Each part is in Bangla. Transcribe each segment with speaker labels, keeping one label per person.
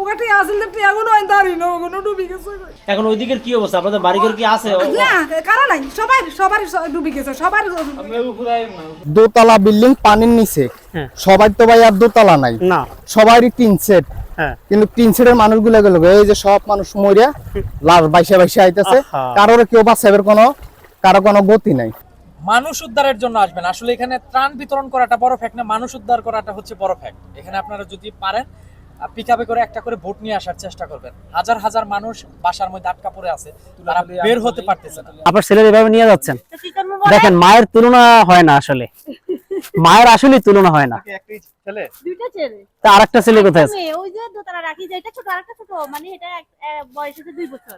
Speaker 1: ওখানে আসলে টিয়াগুলো আইন দাঁড়ি না ওগুলো ডুবি গেছে।
Speaker 2: এখন ওই দিকের কি অবস্থা? আপনাদের বাড়িঘর কি আছে?
Speaker 1: না কারা নাই? সবাই সবার ডুবি গেছে সবার
Speaker 3: দোতলা বিল্ডিং পানির নিচে।
Speaker 2: হ্যাঁ।
Speaker 3: সবাই তো ভাই আর দোতলা নাই।
Speaker 2: না।
Speaker 3: সবারই তিন সেট।
Speaker 2: হ্যাঁ।
Speaker 3: কিন্তু তিন সেটের মানুষগুলো গেল এই যে সব মানুষ মরিয়া লাশ বাইসে বাইসে আইতেছে। কারোর কেউ বাঁচাবের কোনো কারও কোনো গতি নাই।
Speaker 4: মানুষ উদ্ধারের জন্য আসবেন। আসলে এখানে ত্রাণ বিতরণ করাটা বড় ফ্যাক্ট না মানুষ উদ্ধার করাটা হচ্ছে বড় ফ্যাক্ট এখানে আপনারা যদি পারেন পিক আপে করে একটা করে ভোট নিয়ে আসার চেষ্টা করবেন। হাজার হাজার মানুষ বাসার মধ্যে আটকা পড়ে আছে তারা বের হতে পারতেছে না।
Speaker 2: আপনার ছেলের এভাবে নিয়ে যাচ্ছেন? দেখেন মায়ের তুলনা হয় না আসলে। মায়ের আসলে তুলনা হয় না। তা আরেকটা ছেলে কোথায় আছে?
Speaker 5: ওই যে দোতলা রাখি যে এটা ছোট আরেকটা ছোট মানে এটা এক- এক বয়স হচ্ছে দুই বছর।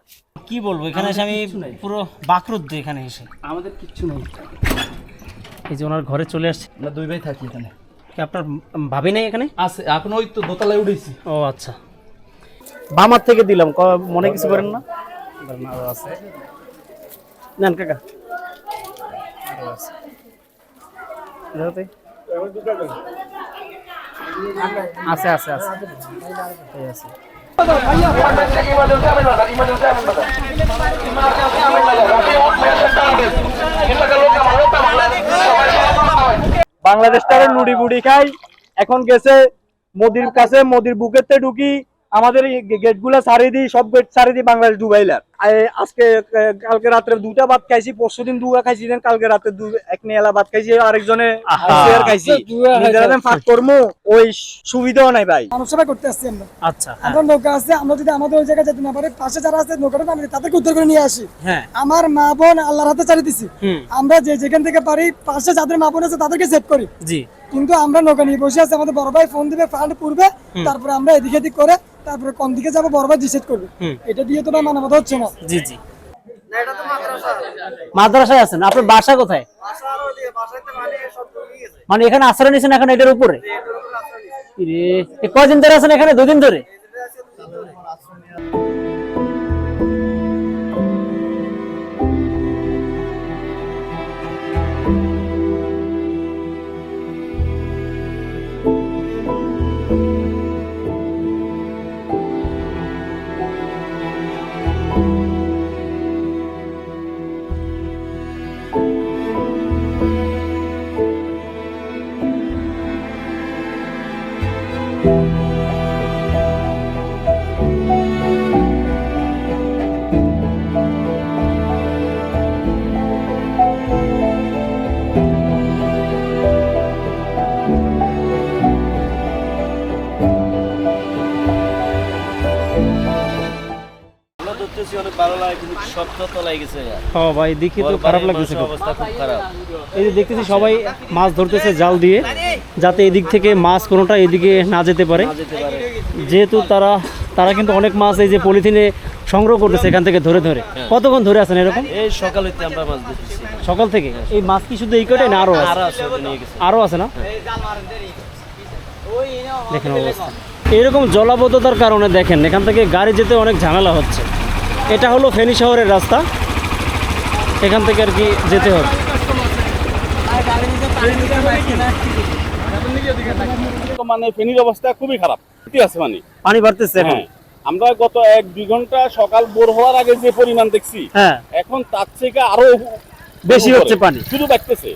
Speaker 2: কি বলব এখানে এসে আমি পুরো বাকরুদ্ধ এখানে এসে।
Speaker 6: আমাদের কিচ্ছু নেই।
Speaker 2: এই যে ওনার ঘরে চলে আসছে।
Speaker 6: আমরা দুই ভাই থাকি এখানে।
Speaker 2: আপনার ভাবি নাই এখানে
Speaker 6: আছে এখন ওই তো দোতলায় উঠেছি
Speaker 2: ও আচ্ছা বামার থেকে দিলাম মনে কিছু করেন না আছে নেন কাকা আছে। আছে আছে আছে এই
Speaker 7: তারা নুড়ি বুড়ি খাই। এখন গেছে মোদির কাছে, মোদির বুকেতে ঢুকি, আমাদের গেটগুলা ছাড়িয়ে দিই, সব গেট ছাড়িয়ে দিই, বাংলাদেশ ডুবাইলার। আজকে কালকে রাত্রে দুটা ভাত খাইছি পরশু দিন দুয়া খাইছি দেন কালকে রাতে দু এক নিয়ালা ভাত খাইছি আরেকজনে শেয়ার খাইছি। নিজেরা দেন ফাঁক করব ওই সুবিধাও নাই ভাই।
Speaker 1: মানুষরা করতে আসছি আমরা।
Speaker 2: আচ্ছা হ্যাঁ।
Speaker 1: আমরা নৌকা আছে আমরা যদি আমাদের ওই জায়গায় যেতে না পারি পাশে যারা আছে নৌকাটা নামিয়ে তাদেরকে উদ্ধার করে নিয়ে আসি।
Speaker 2: হ্যাঁ।
Speaker 1: আমার মা বোন আল্লাহর হাতে ছাড়ি দিছি। আমরা যে যেখান থেকে পারি পাশে যাদের মা বোন আছে তাদেরকে সেভ করি।
Speaker 2: জি।
Speaker 1: কিন্তু আমরা নৌকা নিয়ে বসে আছি আমাদের বড় ভাই ফোন দিবে ফান্ড পূর্বে তারপরে আমরা এদিকে এদিক করে তারপরে কোন দিকে যাব বড় ভাই ডিসাইড করবে। এটা দিয়ে তো না মানাবাদ হচ্ছে না।
Speaker 2: জি জি। মাদ্রাসায় আছেন। আপনার বাসা কোথায়? মানে এখানে আশ্রয় নিয়েছেন এখন এটার উপরে? কদিন ধরে আছেন এখানে? দুদিন ধরে। ও ভাই দেখি তো খারাপ লাগতেছে খুব। এই যে দেখতেছি সবাই মাছ ধরতেছে জাল দিয়ে যাতে এদিক থেকে মাছ কোনোটা এদিকে না যেতে পারে। যেহেতু তারা তারা কিন্তু অনেক মাছ এই যে পলিথিনে সংগ্রহ করতেছে এখান থেকে ধরে ধরে। কতক্ষণ ধরে আছেন এরকম?
Speaker 8: এই সকালে আমরা মাছ ধরতেছি।
Speaker 2: সকাল থেকে? এই মাছ কি শুধু এই কটাই না আরও আছে?
Speaker 8: আরও আছে
Speaker 2: না? দেখেন অবস্থা। এরকম জলাবদ্ধতার কারণে দেখেন এখান থেকে গাড়ি যেতে অনেক ঝামেলা হচ্ছে। এটা হলো ফেনী শহরের রাস্তা। এখান থেকে আর কি যেতে হবে।
Speaker 7: মানে ফেনীর অবস্থা খুবই খারাপ। আছে মানে।
Speaker 2: পানি বাড়তেছে
Speaker 7: হ্যাঁ আমরা গত এক দুই ঘণ্টা সকাল ভোর হওয়ার আগে যে পরিমাণ দেখছি
Speaker 2: হ্যাঁ।
Speaker 7: এখন তার থেকে আরও
Speaker 2: বেশি হচ্ছে পানি।
Speaker 7: শুধু বাড়তেছে।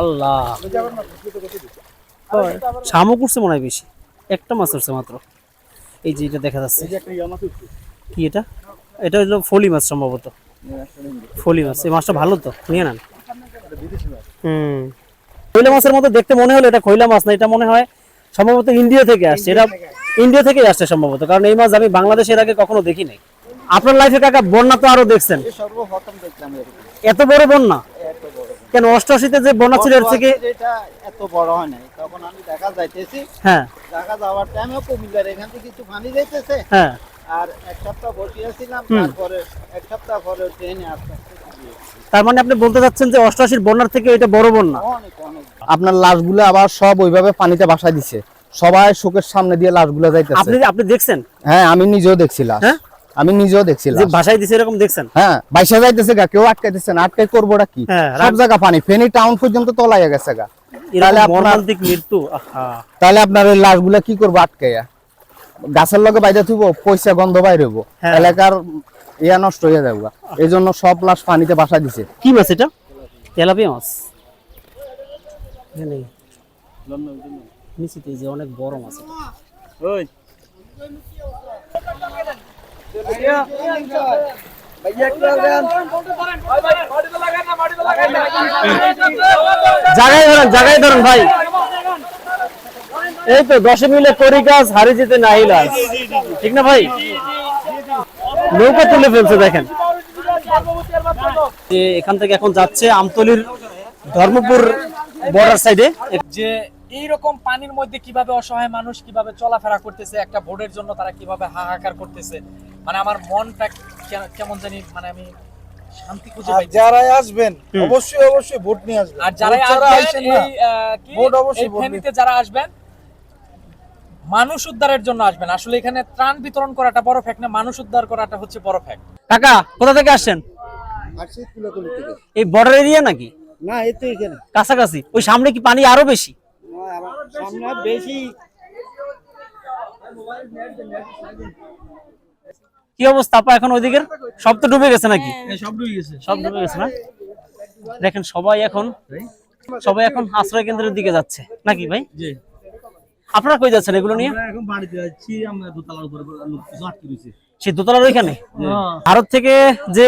Speaker 2: আল্লাহ। শামুক উঠছে মনে হয় বেশি। একটা মাছ উঠছে মাত্র। এই যে এটা দেখা যাচ্ছে। কি এটা? এটা হলো ফলি মাছ সম্ভবত। ফলি মাছ। এই মাছটা ভালো তো নিয়ে নেন। হুম। খৈলা মাছের মতো দেখতে মনে হলো এটা খৈলা মাছ না এটা মনে হয় সম্ভবত ইন্ডিয়া থেকে আসছে। এটা ইন্ডিয়া থেকে আসছে সম্ভবত কারণ এই মাছ আমি বাংলাদেশের আগে কখনো দেখি নাই। আপনার লাইফে কাকা বন্যা তো আরও দেখছেন। এত বড় বন্যা? কেন অষ্টআশিতে যে বন্যা ছিল এর থেকে
Speaker 9: এটা এত বড় হয় নাই। তখন আমি দেখা যাইতেছি
Speaker 2: হ্যাঁ।
Speaker 9: দেখা যাওয়ার টাইমে কুমিল্লার এখান থেকে কিছু পানি যাইতেছে।
Speaker 2: হ্যাঁ।
Speaker 9: আর এক সপ্তাহ বসিয়েছিলাম তারপরে এক সপ্তাহ পরে ট্রেনে আসতে
Speaker 2: তার মানে আপনি বলতে চাচ্ছেন যে অষ্টআশির বন্যার থেকে এটা বড় বন্যা?
Speaker 3: আপনার লাশগুলো আবার সব ওইভাবে পানিতে বাসা দিছে। সবাই শোকের সামনে দিয়ে লাশগুলো যাইতেছে।
Speaker 2: আপনি আপনি দেখছেন?
Speaker 3: হ্যাঁ আমি নিজেও দেখছি লাশ।
Speaker 2: হ্যাঁ?
Speaker 3: আমি নিজেও দেখছি
Speaker 2: যে ভাষায় দিছে এরকম দেখছেন?
Speaker 3: হ্যাঁ বাইসা যাইতেছে গা কেউ আটকাইতেছে না আটকাই করবোটা কি?
Speaker 2: হ্যাঁ,
Speaker 3: সব জায়গা পানি ফেনী টাউন পর্যন্ত তলাইয়া গেছে গা। তাহলে
Speaker 2: মর্মান্তিক মৃত্যু আহা।
Speaker 3: তাহলে আপনার ওই লাশগুলা কি করব আটকাইয়া? গাছের লগে বাইরে থুবো পয়সা গন্ধ বাইরে হইবো।
Speaker 2: হ্যাঁ।
Speaker 3: এলাকার ইয়া নষ্ট হয়ে যাব এই জন্য সব লাশ পানিতে বাসা দিছে।
Speaker 2: কি মাছ এটা? তেলাপিয়া মাছ। এখানে নিশ্চিত যে অনেক বড় মাছ। জাগাই ধরেন জাগাই ধরেন ভাই। এই তো দশে মিলে করি হারি যেতে নাই ঠিক না ভাই? নৌকা তুলে ফেলছে, দেখেন। এখান থেকে এখন যাচ্ছে আমতলির ধর্মপুর বর্ডার সাইডে
Speaker 4: যে এই রকম পানির মধ্যে কীভাবে অসহায় মানুষ কীভাবে চলাফেরা করতেছে একটা ভোটের জন্য তারা কীভাবে হাহাকার করতেছে মানে আমার মনটা কেমন জানি মানে আমি শান্তি খুঁজে পাই
Speaker 10: যারাই আসবেন অবশ্যই অবশ্যই ভোট নিয়ে আসবেন।
Speaker 4: আর যারা
Speaker 10: ভোট
Speaker 4: আসবেন এই কি?
Speaker 10: ভোট অবশ্যই ভোট
Speaker 4: ফেনীতে যারা আসবেন মানুষ উদ্ধারের জন্য আসবেন। আসলে এখানে ত্রাণ বিতরণ করাটা বড় ফ্যাক্ট না মানুষ উদ্ধার করাটা হচ্ছে বড় ফ্যাক্ট
Speaker 2: কাকা কোথা থেকে আসছেন?
Speaker 10: আসছি কুলাকুলি থেকে।
Speaker 2: এই বর্ডার এরিয়া নাকি?
Speaker 10: না এই তো এখানে।
Speaker 2: কাছাকাছি। ওই সামনে কি পানি আরও বেশি?
Speaker 10: সামনে বেশি।
Speaker 2: কি অবস্থা আপা এখন ওইদিকের? সব তো ডুবে গেছে নাকি?
Speaker 11: সব ডুবে গেছে।
Speaker 2: সব ডুবে গেছে না? দেখেন সবাই এখন সবাই এখন আশ্রয় কেন্দ্রের দিকে যাচ্ছে। নাকি ভাই?
Speaker 11: জি।
Speaker 2: আপনারা কই যাচ্ছেন এগুলো নিয়ে?
Speaker 11: আমরা এখন বাড়িতে যাচ্ছি আমরা দোতলার উপরে লোক কিছু আটকে রয়েছে।
Speaker 2: সেই দোতলার ওইখানে? ভারত থেকে যে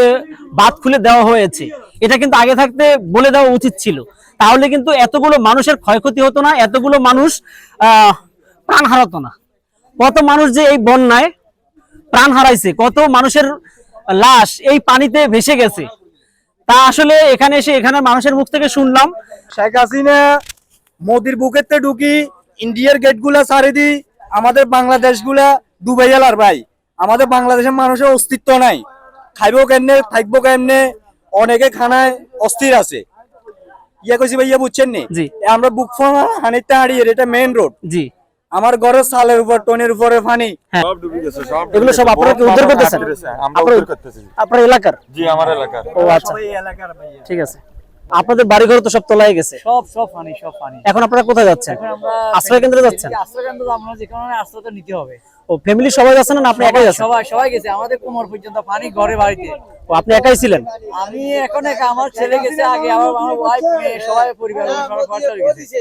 Speaker 2: বাদ খুলে দেওয়া হয়েছে এটা কিন্তু আগে থাকতে বলে দেওয়া উচিত ছিল। তাহলে কিন্তু এতগুলো মানুষের ক্ষয়ক্ষতি হতো না, এতগুলো মানুষ প্রাণ হারাতো না। কত মানুষ যে এই বন্যায় প্রাণ হারাইছে, কত মানুষের লাশ এই পানিতে ভেসে গেছে। তা আসলে এখানে এসে এখানে মানুষের মুখ থেকে শুনলাম,
Speaker 7: শেখ হাসিনা মোদির বুকেতে ঢুকি, ইন্ডিয়ার গেটগুলা সারি দি, আমাদের বাংলাদেশগুলা ডুবে গেলার ভাই। আমাদের বাংলাদেশের মানুষের অস্তিত্ব নাই। খাইবো কেমনে, থাকব কেমনে, অনেকে খানায় অস্থির আছে। ইয়ে কইছি ভাইয়া বুঝছেন নি?
Speaker 2: জি।
Speaker 7: আমরা বুক ফোন হানিতে হারিয়ে এটা মেইন রোড
Speaker 2: জি।
Speaker 7: আমার ঘরের সালের উপর টনের উপরে পানি
Speaker 2: এগুলো সব আপনারা কি উদ্ধার করতেছেন? আপনারা- আপনার এলাকার?
Speaker 12: জি আমার এলাকার।
Speaker 2: ও আচ্ছা। ঠিক আছে। আপনাদের বাড়ি ঘর তো সব তোলায় গেছে।
Speaker 4: সব সব পানি সব পানি
Speaker 2: এখন আপনারা কোথায় যাচ্ছেন? আশ্রয় কেন্দ্রে যাচ্ছেন?
Speaker 4: আশ্রয় কেন্দ্র আমরা যেখানে আশ্রয় তো নিতে হবে।
Speaker 2: ও ফ্যামিলি সবাই যাচ্ছেন না আপনি একাই যাচ্ছেন?
Speaker 4: সবাই সবাই গেছে আমাদের কোমর পর্যন্ত পানি ঘরে বাড়িতে।
Speaker 2: ও আপনি একাই ছিলেন?
Speaker 4: আমি এখন একা আমার ছেলে গেছে আগে আমার আমার ওয়াইফ সবাই পরিবার সবাই গেছে।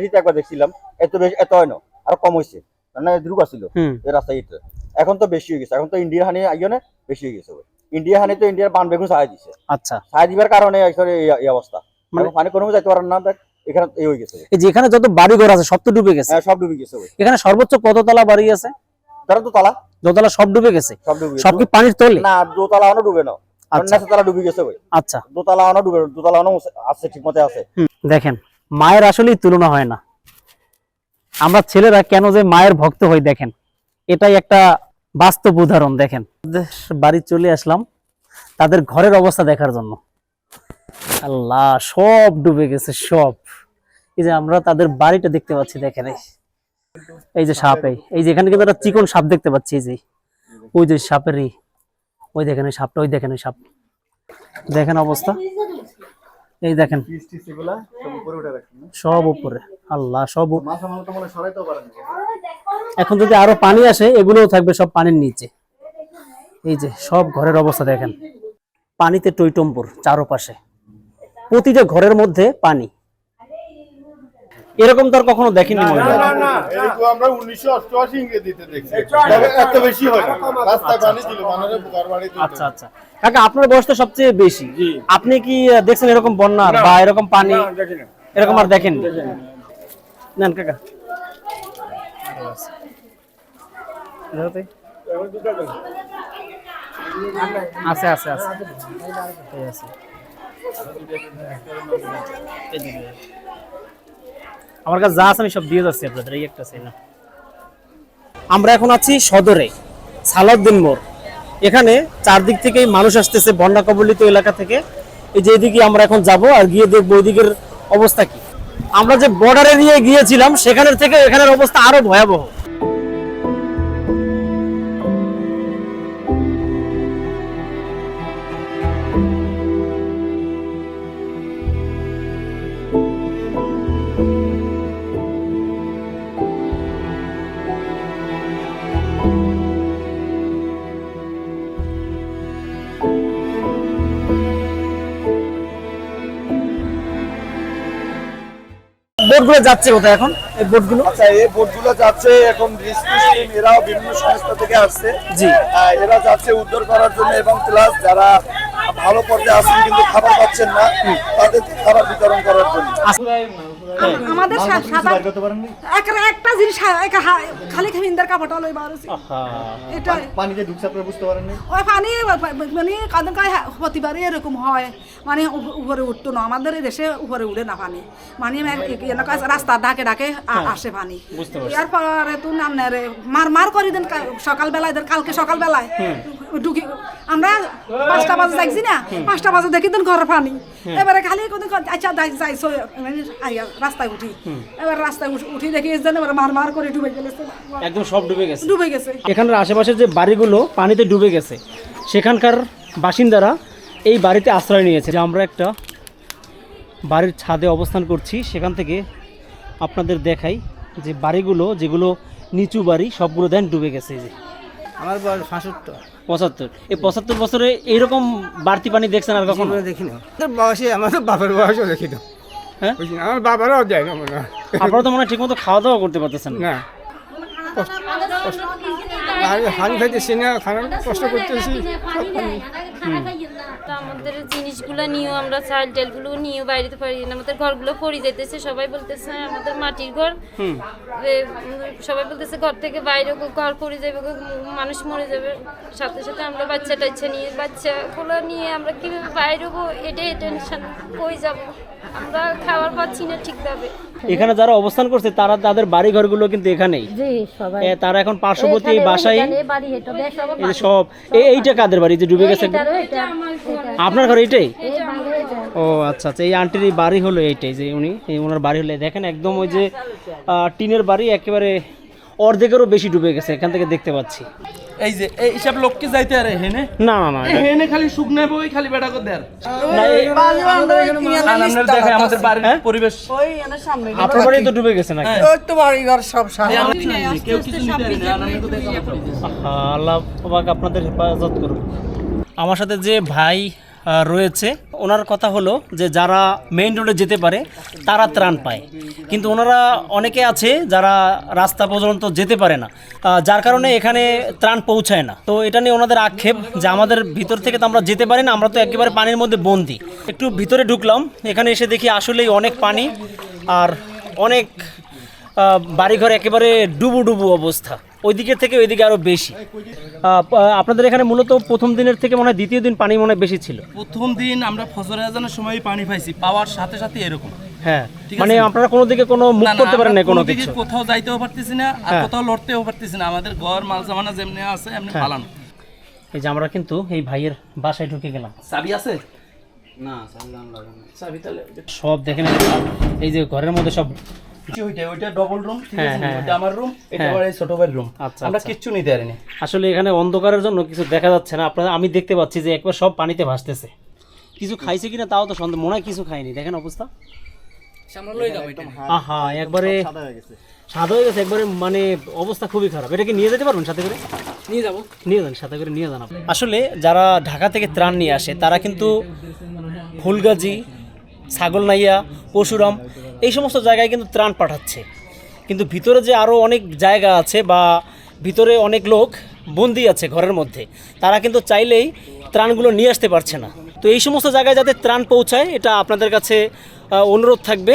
Speaker 12: তিরাশিতে একবার দেখছিলাম এত বেশি এত হয় না আর কম হয়েছে মানে দ্রুক আছিল
Speaker 2: হুম।
Speaker 12: এই রাস্তাইতে এখন তো বেশি হয়ে গেছে এখন তো ইন্ডিয়ার হানি আইও না বেশি হয়ে গেছে। ইন্ডিয়া হানি তো ইন্ডিয়ার বান বেগুন সাহায্য দিছে।
Speaker 2: আচ্ছা।
Speaker 12: সাহায্য দিবার কারণে এই- অবস্থা।
Speaker 2: মানে-
Speaker 12: পানি কোনো যাইতে পারেন না দেখ এখানে এই হয়ে গেছে।
Speaker 2: এই যে এখানে যত বাড়ি ঘর আছে সব তো ডুবে গেছে।
Speaker 12: হ্যাঁ সব ডুবে গেছে
Speaker 2: এখানে সর্বোচ্চ কততলা বাড়ি আছে?
Speaker 12: ধরেন তো তালা
Speaker 2: দোতলা সব ডুবে গেছে?
Speaker 12: সব
Speaker 2: কি পানির তলে?
Speaker 12: না দোতলা অনো ডুবে না।
Speaker 2: আচ্ছা।
Speaker 12: তালা ডুবে গেছে ওই
Speaker 2: আচ্ছা।
Speaker 12: দোতলা অনো ডুবে দোতলা অনো আছে ঠিক মতে আছে
Speaker 2: দেখেন। মায়ের আসলেই তুলনা হয় না। আমরা ছেলেরা কেন যে মায়ের ভক্ত হই দেখেন। এটাই একটা বাস্তব উদাহরণ দেখেন। বাড়ি চলে আসলাম, তাদের ঘরের অবস্থা দেখার জন্য। আল্লাহ, সব ডুবে গেছে, সব। এই যে আমরা তাদের বাড়িটা দেখতে পাচ্ছি, দেখেন এই। যে সাপ, এই। এই যে এখানে কিন্তু একটা চিকন সাপ দেখতে পাচ্ছি, এই যে। ওই যে সাপেরই। ওই দেখেন ওই সাপটা, ওই দেখেন ওই সাপ। দেখেন অবস্থা। এই দেখেন। সব উপরে আল্লাহ সব এখন যদি আরও পানি আসে এগুলোও থাকবে সব পানির নিচে। এই যে সব ঘরের অবস্থা দেখেন। পানিতে টইটম্বুর চারোপাশে। প্রতিটা ঘরের মধ্যে পানি। এরকম তো আর কখনো দেখিনি মনে হয়
Speaker 10: না আমরা উনিশশো অষ্টআশি ইংরেজিতে দেখছি। এত বেশি হয় রাস্তায় পানি ছিল মানুষের ঘর বাড়ি
Speaker 2: আচ্ছা আচ্ছা। কাকা আপনার বয়স তো সবচেয়ে বেশি। আপনি কি দেখছেন এরকম বন্যা বা এরকম পানি? এরকম আর দেখেন। নেন কাকা। আছে আছে আছে। আমার কাছে যা আছে আমি সব দিয়ে যাচ্ছি আপনাদের, এই একটা না। আমরা এখন আছি সদরে, সালাউদ্দিন মোড়। এখানে চারদিক থেকেই মানুষ আসতেছে বন্যা কবলিত এলাকা থেকে। এই যে এদিকে আমরা এখন যাব আর গিয়ে দেখব ওইদিকের অবস্থা কি। আমরা যে বর্ডার এরিয়ায় গিয়েছিলাম, সেখানের থেকে এখানের অবস্থা আরও ভয়াবহ। বোটগুলো যাচ্ছে কোথায় এখন? এই বোটগুলো
Speaker 10: আচ্ছা এই বোটগুলো যাচ্ছে এখন রেস্কিউ টিম এরাও বিভিন্ন সংস্থা থেকে আসছে।
Speaker 2: জি।
Speaker 10: এরা যাচ্ছে উদ্ধার করার জন্য এবং প্লাস যারা ভালো পর্যায়ে আছেন কিন্তু খাবার পাচ্ছেন না তাদেরকে খাবার বিতরণ করার জন্য।
Speaker 13: আমাদের সাদা একটা জিনিস খালি খামিন্দার কাপড়টা লই এটা
Speaker 10: ঢুকছে আপনারা বুঝতে পারেননি
Speaker 13: ওই পানি মানে কাদের কায় প্রতিবারই এরকম হয়। মানে উপ- উপরে উঠতো না। আমাদের এই দেশে উপরে উঠে না পানি। মানে এলাকা রাস্তা ডাকে ডাকে আ- আসে পানি। এরপরে তো নাম মার মার করে দেন সকালবেলায় দেন। কালকে সকালবেলায় ঢুকি আমরা পাঁচটা বাজে যাইছি না পাঁচটা বাজে দেখি ঘরে পানি। এবারে খালি আচ্ছা যাই মানে রাস্তায় উঠি। এবার রাস্তায় উঠি- দেখি যেন এবার মার মার করে ডুবে গেছে
Speaker 2: একদম সব ডুবে গেছে।
Speaker 13: ডুবে গেছে।
Speaker 2: এখানের আশেপাশের যে বাড়িগুলো পানিতে ডুবে গেছে সেখানকার বাসিন্দারা এই বাড়িতে আশ্রয় নিয়েছে। যে আমরা একটা বাড়ির ছাদে অবস্থান করছি সেখান থেকে আপনাদের দেখাই যে বাড়িগুলো যেগুলো নিচু বাড়ি সবগুলো দেন ডুবে গেছে যে।
Speaker 10: আমার বয়স সাঁসত্তর
Speaker 2: পঁচাত্তর। এই পঁচাত্তর বছরে এইরকম বাড়তি পানি দেখছেন আর কখনো?
Speaker 10: দেখি না বয়সে আমার বাবার বয়সও দেখি তো
Speaker 2: হ্যাঁ?
Speaker 10: আমার বাবারও দেয় না মনে হয়।
Speaker 2: আপনারা তো মনে হয় ঠিকমতো খাওয়া দাওয়া করতে পারতেছেন না।
Speaker 10: হাল খাইতেছি না খারাপ কষ্ট করতেছি।
Speaker 14: তো আমাদের জিনিসগুলো নিয়েও আমরা চাল টালগুলো নিয়েও বাইরে পারি না আমাদের ঘরগুলো পড়ে যাইতেছে সবাই বলতেছে আমাদের মাটির ঘর। সবাই বলতেছে ঘর থেকে বাইরে ঘর পড়ে যাবে মানুষ মরে যাবে। সাথে সাথে আমরা বাচ্চা টাচ্চা নিয়ে বাচ্চাগুলো নিয়ে আমরা কীভাবে বাইরে হব এটাই টেনশন কই যাব? আমরা খাবার পাচ্ছি না ঠিকভাবে।
Speaker 2: এখানে যারা অবস্থান করছে তারা তাদের বাড়ি ঘরগুলো কিন্তু এখানেই। তারা এখন পার্শ্ববর্তী এই বাসায়
Speaker 14: সবাই
Speaker 2: এই সব। এই এইটা কাদের বাড়ি? যে ডুবে গেছে আপনার ঘর এইটাই? ও আচ্ছা আচ্ছা এই আন্টির বাড়ি হলো এইটাই যে উনি এই ওনার বাড়ি হলো। দেখেন একদম ওই যে টিনের বাড়ি একেবারে অর্ধেকেরও বেশি ডুবে গেছে এখান থেকে দেখতে পাচ্ছি।
Speaker 6: এই যে এই হিসাব লোককে যাইতে আরে হেনে
Speaker 2: না না না
Speaker 6: হেনে খালি শুকনা বই খালি বেটা করে দেয়
Speaker 2: না, এই-
Speaker 6: আপনার দেখে আমাদের বাড়ির পরিবেশ।
Speaker 2: আপনার বাড়ি তো ডুবে গেছে নাকি?
Speaker 6: কেউ তো বাড়ি ঘর সব সামনে। কেউ কিছু
Speaker 2: নিতে আল্লাহ পাক আপনাদের হেফাজত করুন আমার সাথে যে ভাই রয়েছে। ওনার কথা হলো যে যারা মেইন রোডে যেতে পারে, তারা ত্রাণ পায়। কিন্তু ওনারা অনেকে আছে যারা রাস্তা পর্যন্ত যেতে পারে না যার কারণে এখানে ত্রাণ পৌঁছায় না। তো এটা নিয়ে ওনাদের আক্ষেপ যে আমাদের ভিতর থেকে তো আমরা যেতে পারি না, আমরা তো একেবারে পানির মধ্যে বন্দি। একটু ভিতরে ঢুকলাম, এখানে এসে দেখি আসলেই অনেক পানি, আর অনেক বাড়িঘর একেবারে ডুবু ডুবু অবস্থা। ওই দিকের থেকে ওইদিকে আরও বেশি। আপনাদের এখানে মূলত প্রথম দিনের থেকে মনে হয় দ্বিতীয় দিন পানি মনে হয় বেশি ছিল।
Speaker 6: প্রথম দিন আমরা ফজর আজানের সময় পানি পাইছি পাওয়ার সাথে সাথে এরকম।
Speaker 2: হ্যাঁ মানে আপনারা কোনো দিকে কোনো মুখ করতে পারেন না কোনো কিছু।
Speaker 6: কোথাও যাইতেও পারতেছি না আর
Speaker 2: হ্যাঁ।
Speaker 6: কোথাও লড়তেও পারতেছি না। আমাদের ঘর মাল সামানা যেমনি আছে এমনি
Speaker 2: হ্যাঁ।
Speaker 6: পালানো।
Speaker 2: এই যে আমরা কিন্তু এই ভাইয়ের বাসায় ঢুকে গেলাম।
Speaker 6: চাবি আছে? না। চাবি তাহলে
Speaker 2: সব দেখেন এই যে ঘরের মধ্যে সব
Speaker 6: ওইটা ওইটা ডবল রুম ঠিক
Speaker 2: হ্যাঁ,
Speaker 6: আছে?
Speaker 2: হ্যাঁ,
Speaker 6: ওইটা আমার রুম এটা
Speaker 2: হ্যাঁ।
Speaker 6: আমার এই ছোট ভাইয়ের রুম
Speaker 2: আচ্ছা,
Speaker 6: আমরা
Speaker 2: আচ্ছা।
Speaker 6: কিচ্ছু নিতে পারিনি।
Speaker 2: আসলে এখানে অন্ধকারের জন্য কিছু দেখা যাচ্ছে না। আপনারা আমি দেখতে পাচ্ছি যে একবার সব পানিতে ভাসতেছে। কিছু খাইছে কিনা তাও তো সন্দেহ মনে হয় কিছু খাইনি। দেখেন অবস্থা। আহা একবারে সাদা হয়ে গেছে। একবারে মানে অবস্থা খুবই খারাপ। এটা কি নিয়ে যেতে পারবেন সাথে করে? নিয়ে যাব। নিয়ে যান সাথে করে নিয়ে যান আসলে যারা ঢাকা থেকে ত্রাণ নিয়ে আসে তারা কিন্তু ফুলগাজী ছাগলনাইয়া পরশুরাম এই সমস্ত জায়গায় কিন্তু ত্রাণ পাঠাচ্ছে। কিন্তু ভিতরে যে আরও অনেক জায়গা আছে বা ভিতরে অনেক লোক বন্দি আছে ঘরের মধ্যে, তারা কিন্তু চাইলেই ত্রাণগুলো নিয়ে আসতে পারছে না। তো এই সমস্ত জায়গায় যাতে ত্রাণ পৌঁছায়, এটা আপনাদের কাছে অনুরোধ থাকবে।